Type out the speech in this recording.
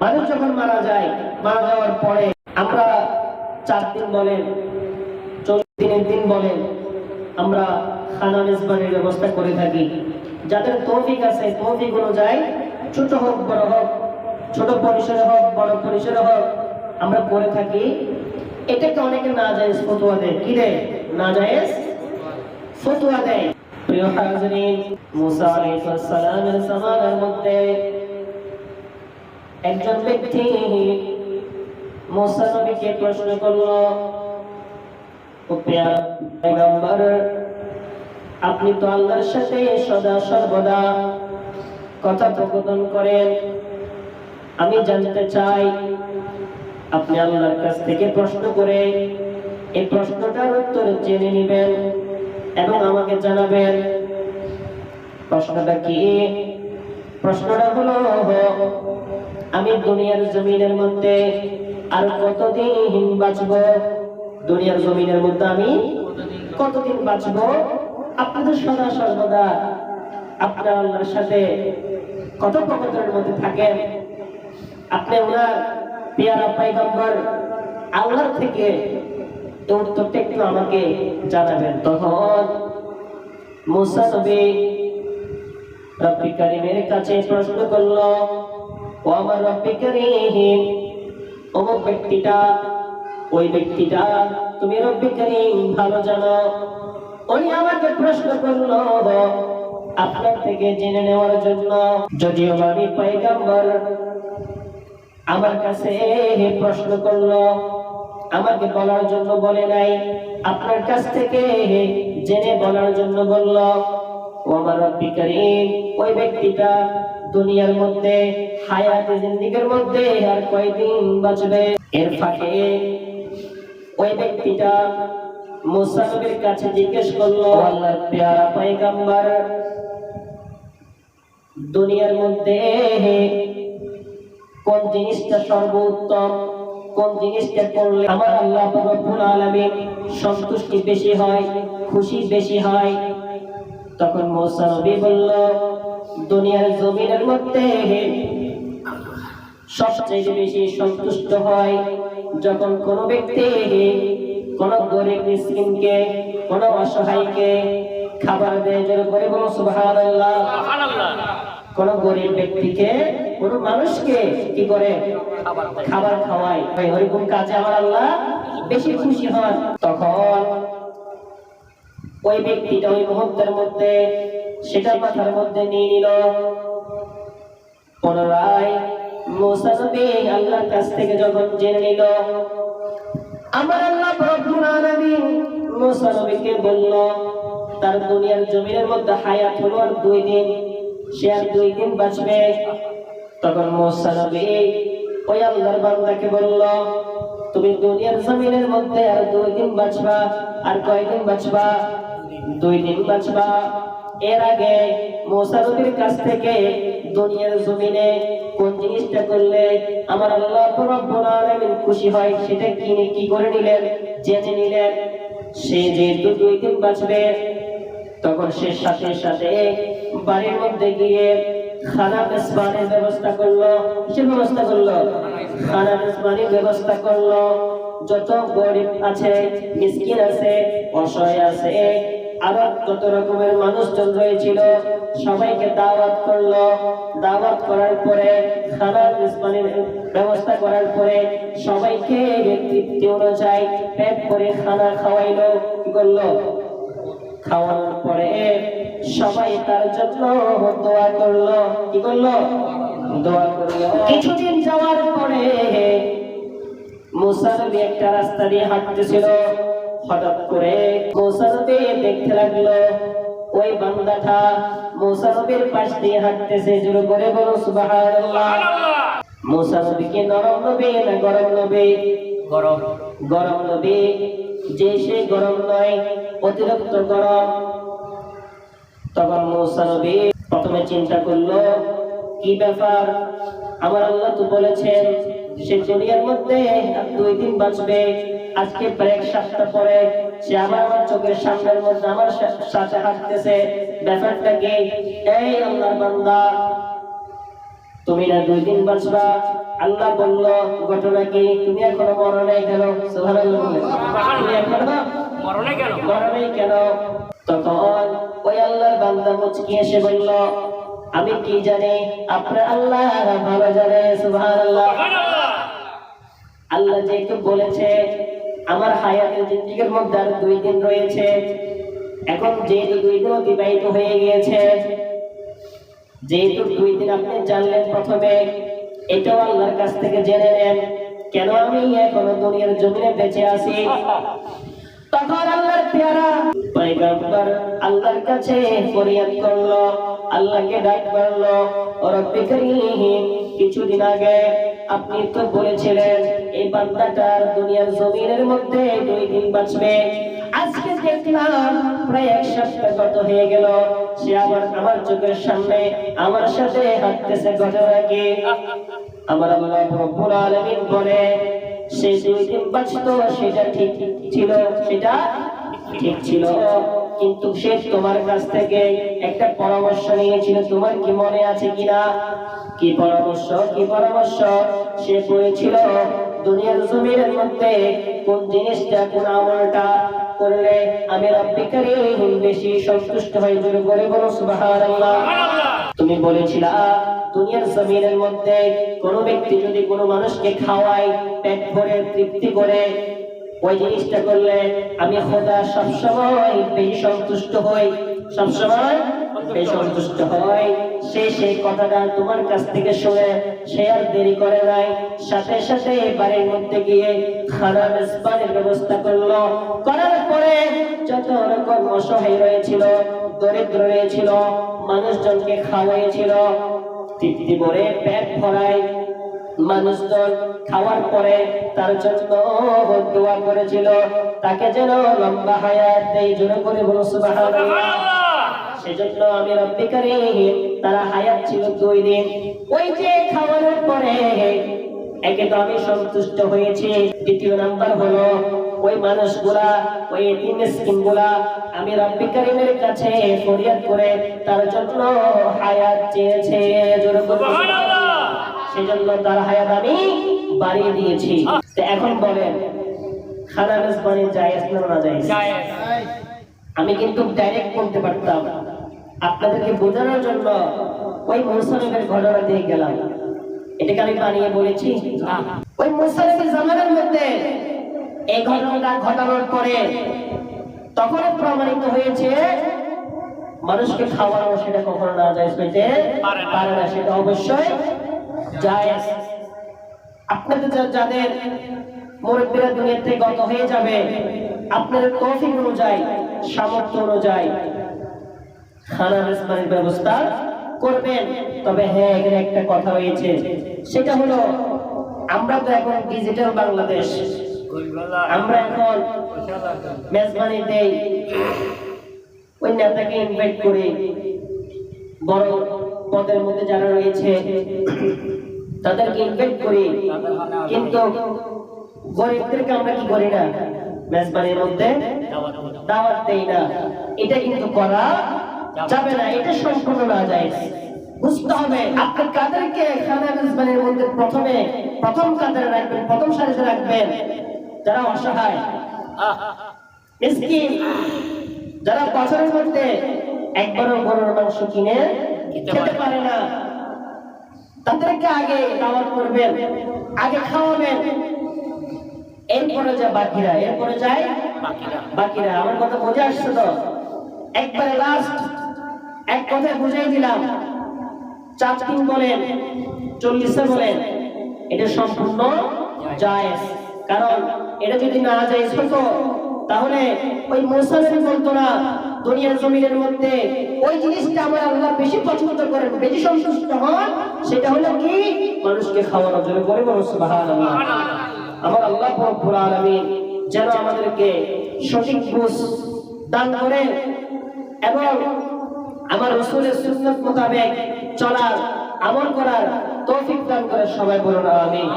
মানুষ যখন মারা যায়, মারা যাওয়ার পরে আমরা চার দিন বলেন চল্লিশ দিনের দিন বলেন, আমরা খানা মেজবানের ব্যবস্থা করে থাকি। যাদের তৌফিক আছে, তৌফিক অনুযায়ী ছোট হোক, বড় হোক, ছোট পরিসরে হোক, বড় পরিসরে হোক, আমরা করে থাকি। এটাকে অনেকে না যায় ফতুয়া দেয়। কি দেয়? না যায় ফতুয়া দেয়। প্রিয় হাজরিন, মুসা আলাইহিস সালামের জামানার মধ্যে একজন ব্যক্তি মুসা নবীকে প্রশ্ন করল আপনি তো আল্লাহর সাথে সদা সর্বদা কথোপকথন করেন আমি জানতে চাই, আপনি আল্লাহর কাছ থেকে প্রশ্ন করে এই প্রশ্নটার উত্তর জেনে নেবেন এবং আমাকে জানাবেন। প্রশ্নটা কি? প্রশ্নটা হলো আমি দুনিয়ার জমিনের মধ্যে আর কতদিন বাঁচব? দুনিয়ার জমিনের মধ্যে আমি কতদিন বাঁচব? আপনাদের সদা সর্বদা আপনার আল্লাহর সাথে কথোপকথনের মধ্যে থাকেন। আপনি ওনার পেয়ারা পাইগম্বর আল্লাহর থেকে এই একটু আমাকে জানাবেন। তখন মুসা নবী রব্বি কারিমের কাছে প্রশ্ন করল আমার ওই ব্যক্তিটা তুমি ভালো আমাকে প্রশ্ন করল, আপনার থেকে জেনে নেওয়ার জন্য। যদিও আমার কাছে প্রশ্ন করল, আমাকে বলার জন্য বলে নাই। আপনার কাছ থেকে জেনে বলার জন্য বলল ও আমার কারীম, ওই ব্যক্তিটা দুনিয়ার মধ্যে, হায়াতে জিন্দিগির মধ্যে আর কয়দিন বাঁচবে? এর ফাঁকে ওই ব্যক্তিটা মুসা নবীর কাছে জিজ্ঞেস করল আল্লাহর পেয়ারা পয়গম্বর, দুনিয়ার মধ্যে কোন জিনিসটা সর্বোত্তম? কোন জিনিসটা করলে আমার আল্লাহ রব্বুল আলামিন সন্তুষ্টি বেশি হয়, খুশি বেশি হয়? তখন মুসা নবী বলল দুনিয়ার জমিনের মধ্যে সবচেয়ে বেশি সন্তুষ্ট হয় যখন কোনো ব্যক্তি কোন গরিব মিসকিনকে কোন অসহায়কে খাবার দেয় যেন করে বলো সুবহানাল্লাহ। কোন গরিব ব্যক্তিকে কোন মানুষকে কি করে খাবার খাওয়ায়? ওইরকম কাজে আমার আল্লাহ বেশি খুশি হন। তখন ওই ব্যক্তিটা ওই মুহূর্তের মধ্যে সেটা মাথার মধ্যে নিয়ে নিল। পুনরায় আল্লাহর কাছ থেকে যখন জেনে নিল, আমার আল্লাহ বলল, তার দুনিয়ার জমিনের মধ্যে হায়াত হলো আর দুই দিন, সে আর দুই দিন বাঁচবে। তখন মুসা ওই আল্লাহর বান্দাকে বলল, তুমি দুনিয়ার জমিনের মধ্যে আর দুই দিন বাঁচবা, আর কয়দিন বাঁচবা? দুই দিন বাঁচবা। এর আগে মুসা কাছ থেকে দুনিয়ার জমিনে কোন জিনিসটা করলে আমার আল্লাহ রব্বুল খুশি হয় সেটা কিনে কি করে নিলেন? জেনে নিলেন। সে যেহেতু দুই দিন বাঁচবে, তখন সে সাথে সাথে বাড়ির মধ্যে গিয়ে খানা মেজবানের ব্যবস্থা করল। কিসের ব্যবস্থা করল? খানা মেজবানির ব্যবস্থা করল। যত গরিব আছে, মিসকিন আছে, অসহায় আছে আরও কত রকমের মানুষজন রয়েছিল, সবাইকে দাওয়াত করল। দাওয়াত করার পরে খানা মেজবানির ব্যবস্থা করার পরে সবাইকে তৃপ্তি অনুযায়ী পেট করে খানা খাওয়াইলো। কি করল? খাওয়ানোর পরে সবাই তার জন্য দোয়া করল। কি করল? দোয়া করল। কিছুদিন যাওয়ার পরে মুসানবী একটা রাস্তা দিয়ে হাঁটতেছিল। হঠাৎ করে মুসানবী দেখতে লাগল ওই বান্দাটা মুসানবীর পাশ দিয়ে হাঁটতেছে জোরে করে বলো সুবহানাল্লাহ। মুসানবীকে নরম নবী না গরম নবী? গরম। গরম নবী যে সে গরম নয় অতিরিক্ত গরম। তখন মৌসা প্রথমে চিন্তা করল কি ব্যাপার? আমার আল্লাহ তো বলেছেন সে দুনিয়ার মধ্যে দুই দিন বাঁচবে। আজকে প্রায় এক সপ্তাহ পরে সে আবার আমার চোখের সামনের মধ্যে আমার সাথে হাঁটতেছে ব্যাপারটা কি? এই আল্লাহর বান্দা তুমি না দুই দিন বাঁচবা? আল্লাহ বলল ঘটনা কি? তুমি এখনও মরো নাই কেন? সুবহানাল্লাহ বলে। তুমি এখনও মরণে কেন? তখন ওই আল্লাহর বান্দা মুচকি এসে বলল আমি কি জানি? আপনার আল্লাহ ভালো জানে সুবহানাল্লাহ। আল্লাহ যেহেতু বলেছে আমার হায়াতের জিন্দিগির মধ্যে আর দুই দিন রয়েছে। এখন যেহেতু দুই দিন অতিবাহিত হয়ে গিয়েছে, যেহেতু দুই দিন আপনি জানলেন প্রথমে, এটাও আল্লাহর কাছ থেকে জেনে নেন, কেন আমি এখনও দুনিয়ার জমিনে বেঁচে আছি? তখন আল্লাহর আল্লাহর কাছে করল, আল্লাহকে ডাক করল রব্বি কিছুদিন আগে আপনি তো বলেছিলেন, এই বান্দাটার দুনিয়ার জমিনের মধ্যে দুই দিন বাঁচবে। আজকে দেখলাম প্রায় এক সপ্তাহ গত হয়ে গেল, সে আবার আমার চোখের সামনে আমার সাথে হাঁটতেছে ঘটনা কি আমার আল্লাহ রব্বুল আলামিন বলে, সে দুই দিন বাঁচতো, সেটা ঠিক ছিল, সেটা ঠিক ছিল। কিন্তু সে তোমার কাছ থেকে একটা পরামর্শ নিয়েছিল, তোমার কি মনে আছে কিনা? কি পরামর্শ? কি পরামর্শ? সে বলেছিল, দুনিয়ার জমিনের মধ্যে কোন জিনিসটা, কোন আমলটা করলে আমি রব্বি করিম বেশি সন্তুষ্ট হয়ে জোরে করে বলো, সুবহানাল্লাহ। তুমি বলেছিলা, দুনিয়ার জমিনের মধ্যে কোন ব্যক্তি যদি কোনো মানুষকে খাওয়ায়, পেট ভরে, তৃপ্তি করে ওই জিনিসটা করলে আমি খোদা সবসময় বেশি সন্তুষ্ট হই। সবসময় বেশি সন্তুষ্ট হই। সে সেই কথাটা তোমার কাছ থেকে শুনে সে আর দেরি করে নাই। সাথে সাথে বাড়ির মধ্যে গিয়ে খানা মেজবানের ব্যবস্থা করল। করার পরে যত রকম অসহায় রয়েছিল, দরিদ্র রয়েছিল, মানুষজনকে খাওয়াইছিল, তৃপ্তি করে পেট ভরায় মানুষজন খাওয়ার পরে তার জন্য দোয়া করেছিল। তাকে যেন লম্বা হায়াত দেয় জোরে করে বলো সেজন্য আমি রব্বি করিম তারা হায়াত ছিল দুই দিন। ওই যে খাওয়ানোর পরে একে তো আমি সন্তুষ্ট হয়েছি। দ্বিতীয় নাম্বার হলো ওই মানুষগুলা ওই মিসকিনগুলা আমি রব্বি করিমের কাছে ফরিয়াদ করে তার জন্য হায়াত চেয়েছে। জোরে করে। সেজন্য তার হায়াত আমি বাড়িয়ে দিয়েছি। এখন বলেন খানা মেজবানি জায়েজ না না আমি কিন্তু ডাইরেক্ট বলতে পারতাম, আপনাদেরকে বোঝানোর জন্য ওই মুসানবের ঘটনা দিয়ে গেলাম। এটাকে আমি বানিয়ে বলেছি। ওই মুসানবের জামানের মধ্যে এই ঘটনাটা ঘটানোর পরে তখন প্রমাণিত হয়েছে, মানুষকে খাওয়ানো সেটা কখনো না যায়। পারে না। সেটা অবশ্যই যায় আপনাদের যাদের মুরব্বীরা দুনিয়া থেকে গত হয়ে যাবে, আপনাদের তৌফিক অনুযায়ী, সামর্থ্য অনুযায়ী খানা রেসমানের ব্যবস্থা করবেন। তবে হ্যাঁ এখানে একটা কথা রয়েছে সেটা হলো, আমরা তো এখন ডিজিটাল বাংলাদেশ। আমরা এখন মেজবানি দেই। ওই নেতাকে ইনভাইট করে বড় পদের মধ্যে যারা রয়েছে তাদেরকে ইনভাইট করি। কিন্তু গরিবদেরকে আমরা কি করি না? মেজবানির মধ্যে দাওয়াত দেই না। এটা কিন্তু করা যাবে না, এটা সম্পূর্ণ না যায় বুঝতে হবে, আপনি কাদেরকে খানা মধ্যে প্রথমে প্রথম রাখবেন, প্রথম সারিতে রাখবেন? যারা অসহায়, মিসকিন, যারা বছরের মধ্যে একবারও গরুর মাংস কিনে খেতে পারে না। তাদেরকে আগে দাওয়াত করবেন, আগে খাওয়াবেন। এরপরে যা বাকিরা, এরপরে যায় বাকিরা। আমার কথা বোঝা আসছে তো? একবারে লাস্ট এক কথায় বুঝাই দিলাম। দিন বলেন, চল্লিশে বলেন, এটা সম্পূর্ণ জায়েজ। কারণ এটা যদি না জায়েজ হতো, তাহলে ওই মোসামের বলতো না দুনিয়ার জমিনের মধ্যে ওই জিনিসটা আমার আল্লাহ বেশি পছন্দ করেন, বেশি সন্তুষ্ট হন সেটা হলো কি? মানুষকে খাওয়ানোর জন্য করে মানুষ আমার আল্লাহ রব্বুল আলামিন যেন আমাদেরকে সঠিক বুঝ দান করে এবং আমার রসুলের সুন্নত মোতাবেক চলার, আমল করার তৌফিক দান করে সবাই বলুন, আমিন।